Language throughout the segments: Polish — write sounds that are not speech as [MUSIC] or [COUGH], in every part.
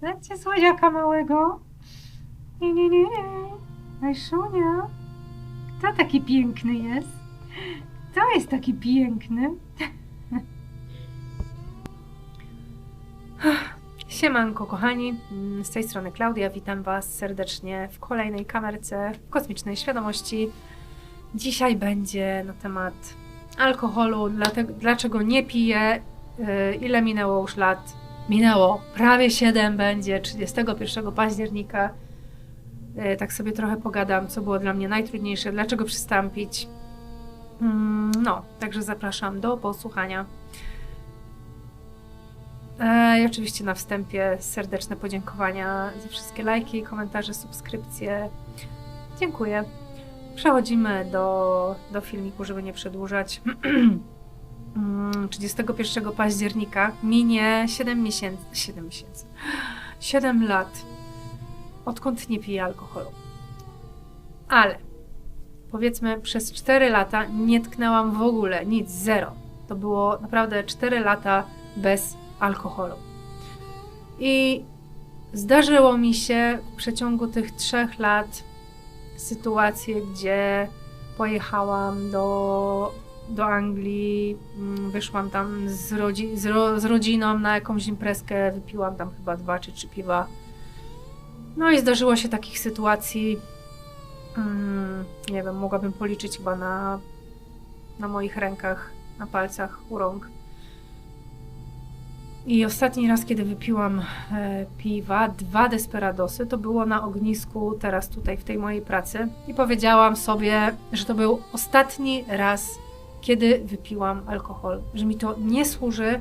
Dajcie słodziaka małego. Nie, nie, nie, nie. Ajszunia. Kto taki piękny jest? Kto jest taki piękny? [LAUGHS] Siemanko kochani, z tej strony Klaudia, witam Was serdecznie w kolejnej kamerce Kosmicznej Świadomości. Dzisiaj będzie na temat alkoholu, dlaczego nie piję, yy, ile minęło już lat. Minęło prawie 7 będzie, 31 października. Yy, tak sobie trochę pogadam, co było dla mnie najtrudniejsze, dlaczego przestałam pić. Mm, No, także zapraszam do posłuchania. E, I oczywiście na wstępie serdeczne podziękowania za wszystkie lajki, komentarze, subskrypcje. Dziękuję. Przechodzimy do, do filmiku, żeby nie przedłużać. [CLEARS THROAT] Mm, 31 października minie 7 miesięcy. 7 miesięcy. 7 lat, odkąd nie piję alkoholu. Ale powiedzmy, przez 4 lata nie tknęłam w ogóle nic, zero. To było naprawdę 4 lata bez alkoholu. I zdarzyło mi się w przeciągu tych trzech lat sytuacje, gdzie pojechałam do, do Anglii, mm, wyszłam tam z, rodzi- z, ro- z rodziną na jakąś imprezkę, wypiłam tam chyba dwa czy trzy piwa. No i zdarzyło się takich sytuacji, mm, nie wiem, mogłabym policzyć chyba na, na moich rękach, na palcach u rąk. I ostatni raz, kiedy wypiłam e, piwa, dwa desperadosy, to było na ognisku, teraz tutaj w tej mojej pracy. I powiedziałam sobie, że to był ostatni raz, kiedy wypiłam alkohol, że mi to nie służy.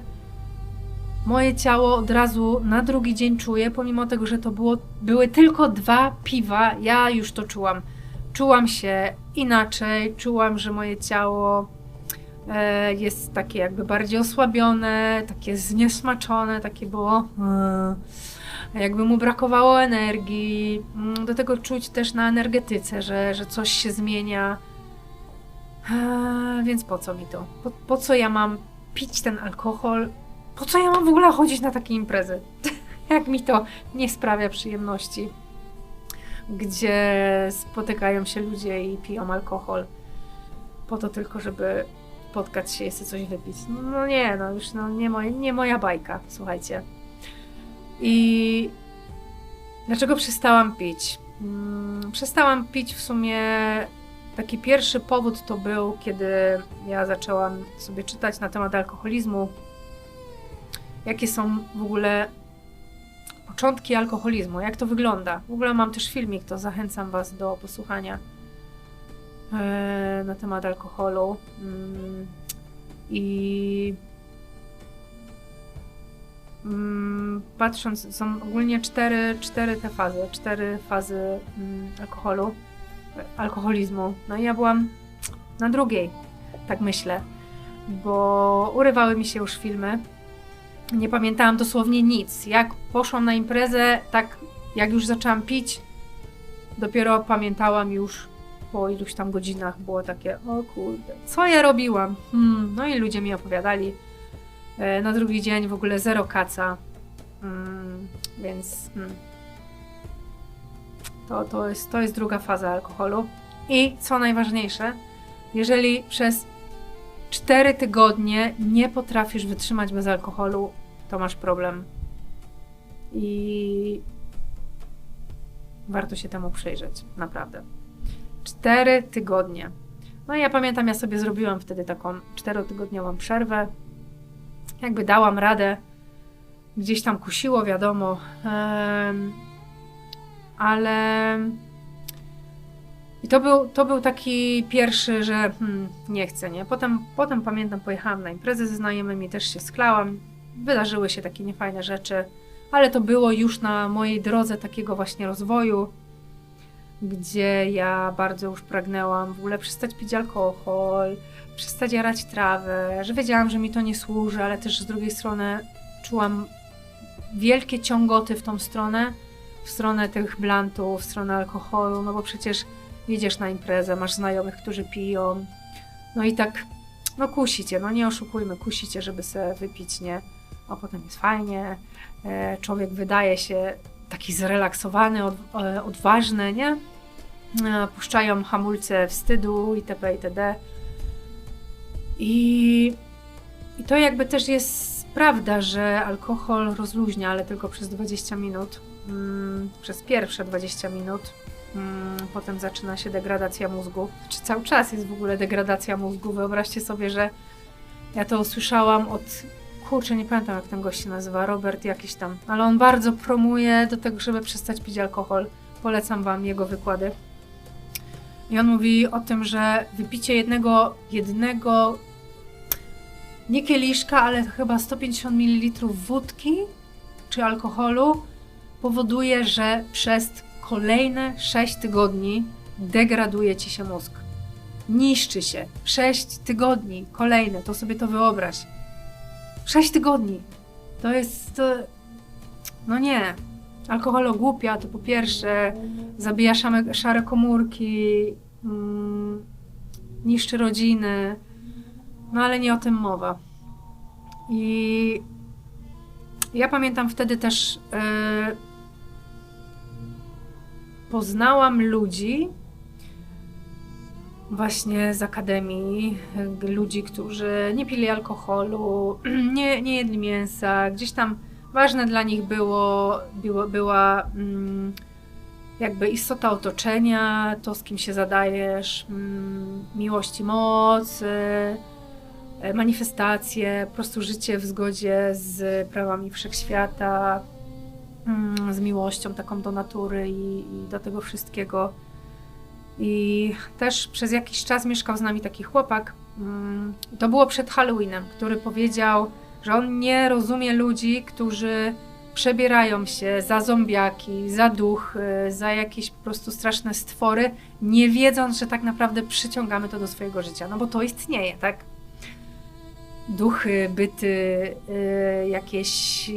Moje ciało od razu na drugi dzień czuje, pomimo tego, że to było, były tylko dwa piwa, ja już to czułam. Czułam się inaczej, czułam, że moje ciało e, jest takie jakby bardziej osłabione, takie zniesmaczone, takie było. e, Jakby mu brakowało energii. Mm, Do tego czuć też na energetyce, że, że coś się zmienia. Więc po co mi to? Po, po co ja mam pić ten alkohol? Po co ja mam w ogóle chodzić na takie imprezy? [LAUGHS] Jak mi to nie sprawia przyjemności? Gdzie spotykają się ludzie i piją alkohol. Po to tylko, żeby spotkać się, jest coś wypić. No, nie, no już no, nie, nie moja bajka, słuchajcie. I dlaczego przestałam pić? Mm, przestałam pić w sumie. Taki pierwszy powód to był, kiedy ja zaczęłam sobie czytać na temat alkoholizmu. Jakie są w ogóle początki alkoholizmu, jak to wygląda. W ogóle mam też filmik, to zachęcam Was do posłuchania e, na temat alkoholu. Mm, I mm, patrząc, są ogólnie cztery, cztery te fazy, cztery fazy mm, alkoholu, alkoholizmu. No i ja byłam na drugiej, tak myślę, bo urywały mi się już filmy. Nie pamiętałam dosłownie nic. Jak poszłam na imprezę, tak jak już zaczęłam pić, dopiero pamiętałam już po iluś tam godzinach było takie, o kurde, co ja robiłam? Hmm, no i ludzie mi opowiadali. E, Na drugi dzień w ogóle zero kaca. Mm, więc hmm. To, to, jest, to jest druga faza alkoholu. I co najważniejsze, jeżeli przez 4 tygodnie nie potrafisz wytrzymać bez alkoholu, to masz problem. I warto się temu przyjrzeć, naprawdę. Cztery tygodnie. No i ja pamiętam, ja sobie zrobiłam wtedy taką czterotygodniową przerwę. Jakby dałam radę. Gdzieś tam kusiło, wiadomo. Em, ale. I to był, to był taki pierwszy, że hmm, nie chcę, nie? Potem, potem pamiętam, pojechałam na imprezę ze znajomymi, też się sklałam. Wydarzyły się takie niefajne rzeczy, ale to było już na mojej drodze takiego właśnie rozwoju gdzie ja bardzo już pragnęłam w ogóle przestać pić alkohol, przestać jarać trawę, że wiedziałam, że mi to nie służy, ale też z drugiej strony czułam wielkie ciągoty w tą stronę, w stronę tych blantów, w stronę alkoholu, no bo przecież jedziesz na imprezę, masz znajomych, którzy piją, no i tak, no kusicie, no nie oszukujmy, kusicie, żeby sobie wypić, nie? a potem jest fajnie. E, człowiek wydaje się taki zrelaksowany, od, e, odważny, nie? E, puszczają hamulce wstydu itp. itd. I, I to jakby też jest prawda, że alkohol rozluźnia, ale tylko przez 20 minut. Mm, przez pierwsze 20 minut. Mm, potem zaczyna się degradacja mózgu. Czy cały czas jest w ogóle degradacja mózgu? Wyobraźcie sobie, że ja to usłyszałam od kurczę, nie pamiętam jak ten gość się nazywa, Robert jakiś tam, ale on bardzo promuje do tego, żeby przestać pić alkohol. Polecam wam jego wykłady. I on mówi o tym, że wypicie jednego, jednego nie kieliszka, ale chyba 150 ml wódki czy alkoholu powoduje, że przez kolejne 6 tygodni degraduje ci się mózg. Niszczy się. 6 tygodni kolejne, to sobie to wyobraź. 6 tygodni. To jest. No nie. Alkohol ogłupia, to po pierwsze zabija szare komórki, mm, niszczy rodziny. No ale nie o tym mowa. I ja pamiętam wtedy też yy, poznałam ludzi, właśnie z akademii, ludzi, którzy nie pili alkoholu, [CLEARS THROAT] nie, nie jedli mięsa, gdzieś tam ważne dla nich było, było była mm, jakby istota otoczenia, to z kim się zadajesz, mm, miłość i moc, y, manifestacje, po prostu życie w zgodzie z prawami wszechświata, mm, z miłością taką do natury i, i do tego wszystkiego. I też przez jakiś czas mieszkał z nami taki chłopak. Mm, to było przed Halloweenem, który powiedział, że on nie rozumie ludzi, którzy przebierają się za zombiaki, za duchy, za jakieś po prostu straszne stwory, nie wiedząc, że tak naprawdę przyciągamy to do swojego życia. No bo to istnieje, tak? Duchy, byty, yy, jakieś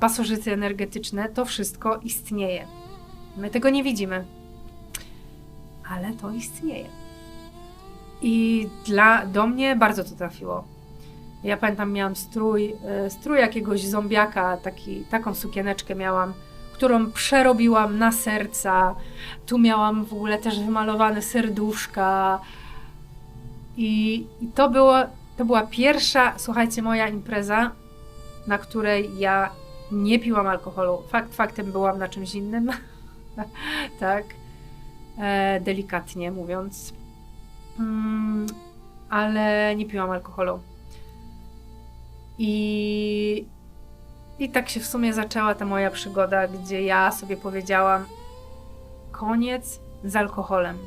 pasożyty energetyczne, to wszystko istnieje. My tego nie widzimy ale to istnieje. I dla, do mnie bardzo to trafiło. Ja pamiętam, miałam strój, e, strój jakiegoś zombiaka, taki, taką sukieneczkę miałam, którą przerobiłam na serca. Tu miałam w ogóle też wymalowane serduszka. I, i to, było, to była pierwsza, słuchajcie, moja impreza, na której ja nie piłam alkoholu. Fakt faktem byłam na czymś innym. [LAUGHS] tak e, delikatnie mówiąc. Mm, ale nie piłam alkoholu. I, I tak się w sumie zaczęła ta moja przygoda, gdzie ja sobie powiedziałam: koniec z alkoholem.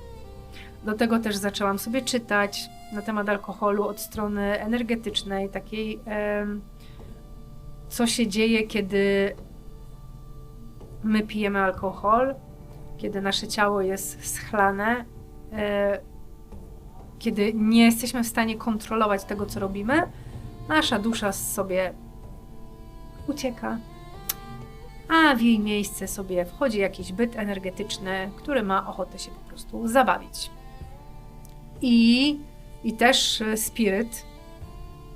Do tego też zaczęłam sobie czytać na temat alkoholu od strony energetycznej, takiej, co się dzieje, kiedy my pijemy alkohol, kiedy nasze ciało jest schlane, e, kiedy nie jesteśmy w stanie kontrolować tego, co robimy, nasza dusza sobie ucieka, a w jej miejsce sobie wchodzi jakiś byt energetyczny, który ma ochotę się po prostu zabawić. I, i też spiryt.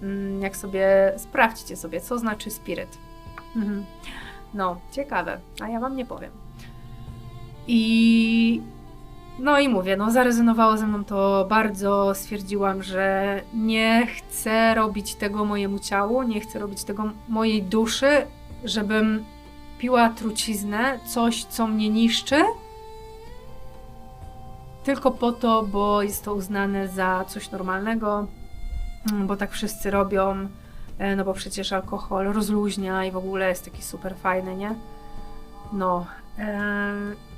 Mm, jak sobie sprawdźcie sobie, co znaczy spiryt. Mhm. No, ciekawe, a ja wam nie powiem. I no i mówię, no zarezonowało ze mną to bardzo. Stwierdziłam, że nie chcę robić tego mojemu ciału, nie chcę robić tego mojej duszy, żebym piła truciznę, coś, co mnie niszczy, tylko po to, bo jest to uznane za coś normalnego, bo tak wszyscy robią, e, no bo przecież alkohol rozluźnia i w ogóle jest taki super fajny, nie? No.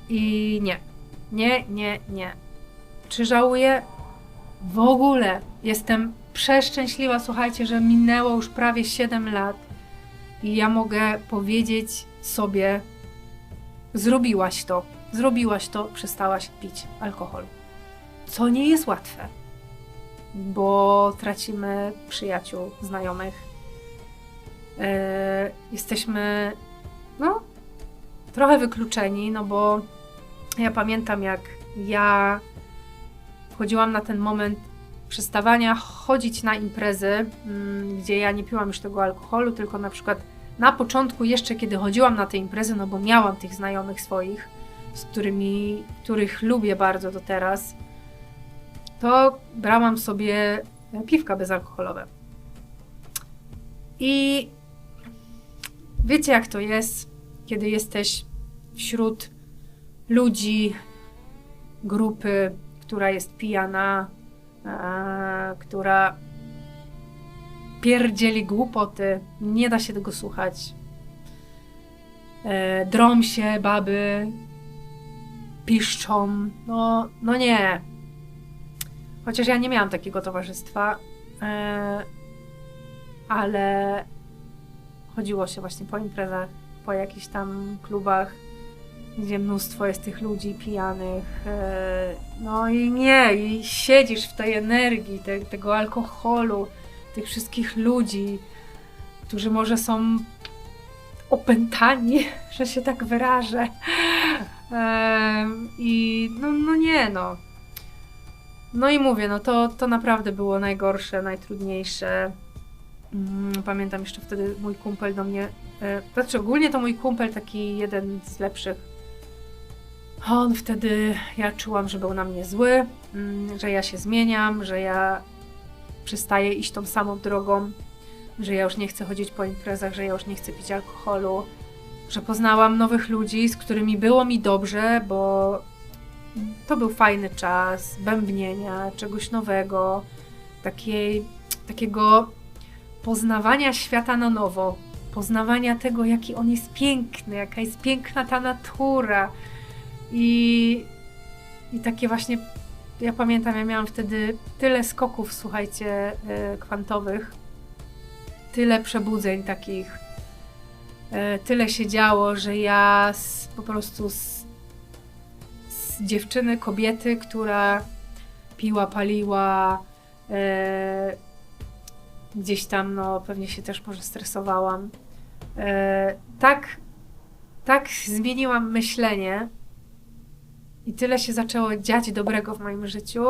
I nie. Nie, nie, nie. Czy żałuję? W ogóle. Jestem przeszczęśliwa, słuchajcie, że minęło już prawie 7 lat i ja mogę powiedzieć sobie: Zrobiłaś to, zrobiłaś to, przestałaś pić alkohol. Co nie jest łatwe, bo tracimy przyjaciół, znajomych. Yy, jesteśmy, no, trochę wykluczeni, no bo ja pamiętam, jak ja wchodziłam na ten moment przestawania chodzić na imprezy, mm, gdzie ja nie piłam już tego alkoholu, tylko na przykład na początku jeszcze kiedy chodziłam na te imprezy, no bo miałam tych znajomych swoich, z którymi, których lubię bardzo do teraz, to brałam sobie piwka bezalkoholowe. I wiecie jak to jest, kiedy jesteś wśród ludzi, grupy, która jest pijana, e, która pierdzieli głupoty, nie da się tego słuchać. E, drą się baby, piszczą. No, no nie. Chociaż ja nie miałam takiego towarzystwa, e, ale chodziło się właśnie po imprezach, po jakichś tam klubach, gdzie mnóstwo jest tych ludzi pijanych. E, no i nie, i siedzisz w tej energii te, tego alkoholu, tych wszystkich ludzi, którzy może są opętani, [LAUGHS] że się tak wyrażę. I no, no nie, no. No i mówię, no to, to naprawdę było najgorsze, najtrudniejsze. Mm, pamiętam jeszcze wtedy mój kumpel do mnie, e, znaczy ogólnie to mój kumpel taki jeden z lepszych. On wtedy, ja czułam, że był na mnie zły, mm, że ja się zmieniam, że ja przestaję iść tą samą drogą, że ja już nie chcę chodzić po imprezach, że ja już nie chcę pić alkoholu, że poznałam nowych ludzi, z którymi było mi dobrze, bo to był fajny czas bębnienia, czegoś nowego, takiej, takiego poznawania świata na nowo, poznawania tego, jaki on jest piękny, jaka jest piękna ta natura. I, i takie właśnie, ja pamiętam, ja miałam wtedy tyle skoków, słuchajcie, y, kwantowych, tyle przebudzeń takich, tyle się działo, że ja z, po prostu z, z dziewczyny, kobiety, która piła, paliła, y, gdzieś tam, no pewnie się też może stresowałam. E, tak, tak zmieniłam myślenie i tyle się zaczęło dziać dobrego w moim życiu,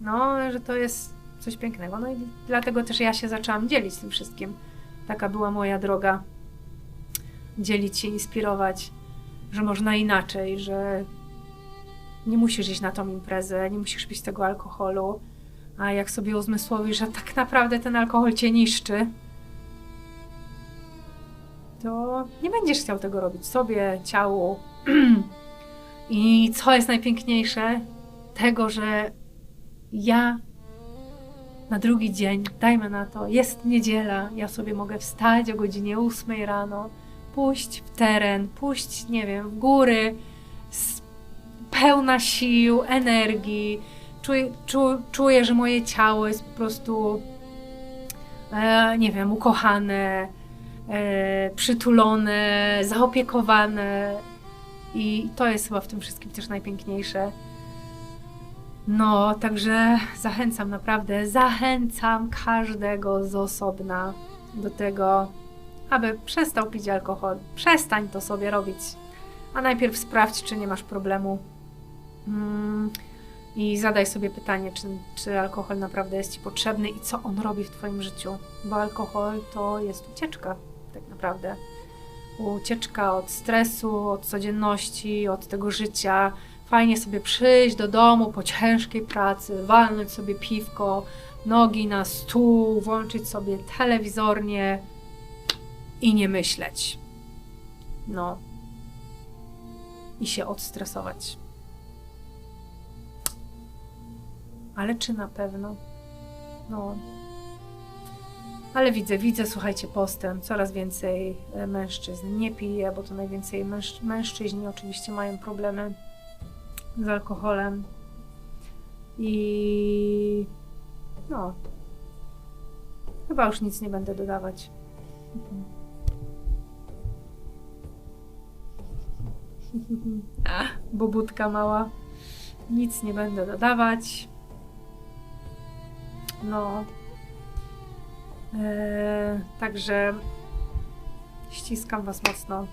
no, że to jest coś pięknego. No i dlatego też ja się zaczęłam dzielić tym wszystkim. Taka była moja droga. Dzielić się, inspirować, że można inaczej, że nie musisz iść na tą imprezę, nie musisz pić tego alkoholu, a jak sobie uzmysłowisz, że tak naprawdę ten alkohol cię niszczy, to nie będziesz chciał tego robić sobie, ciału. [CLEARS THROAT] I co jest najpiękniejsze? Tego, że ja na drugi dzień, dajmy na to, jest niedziela, ja sobie mogę wstać o godzinie 8 rano, pójść w teren, pójść, nie wiem, w góry, pełna sił, energii, czuję, czuję, że moje ciało jest po prostu, e, nie wiem, ukochane, e, przytulone, zaopiekowane. I to jest chyba w tym wszystkim też najpiękniejsze. No, także zachęcam naprawdę, zachęcam każdego z osobna do tego, aby przestał pić alkohol. Przestań to sobie robić. A najpierw sprawdź, czy nie masz problemu. Mm i zadaj sobie pytanie, czy, czy alkohol naprawdę jest Ci potrzebny i co on robi w Twoim życiu. Bo alkohol to jest ucieczka, tak naprawdę. Ucieczka od stresu, od codzienności, od tego życia. Fajnie sobie przyjść do domu po ciężkiej pracy, walnąć sobie piwko, nogi na stół, włączyć sobie telewizornie i nie myśleć. No. I się odstresować. Ale czy na pewno? No. Ale widzę, widzę, słuchajcie, postęp. Coraz więcej e, mężczyzn nie pije, bo to najwięcej męż mężczyźni oczywiście mają problemy z alkoholem. I no. Chyba już nic nie będę dodawać. Bobudka mała. Nic nie będę dodawać. No. Eee, także ściskam Was mocno.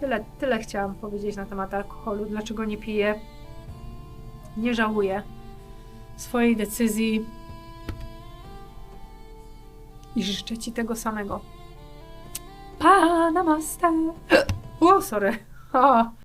Tyle, tyle chciałam powiedzieć na temat alkoholu. Dlaczego nie piję? Nie żałuję swojej decyzji. i życzę Ci tego samego. Pa, namaste! [GASPS] [LAUGHS] O, sorry.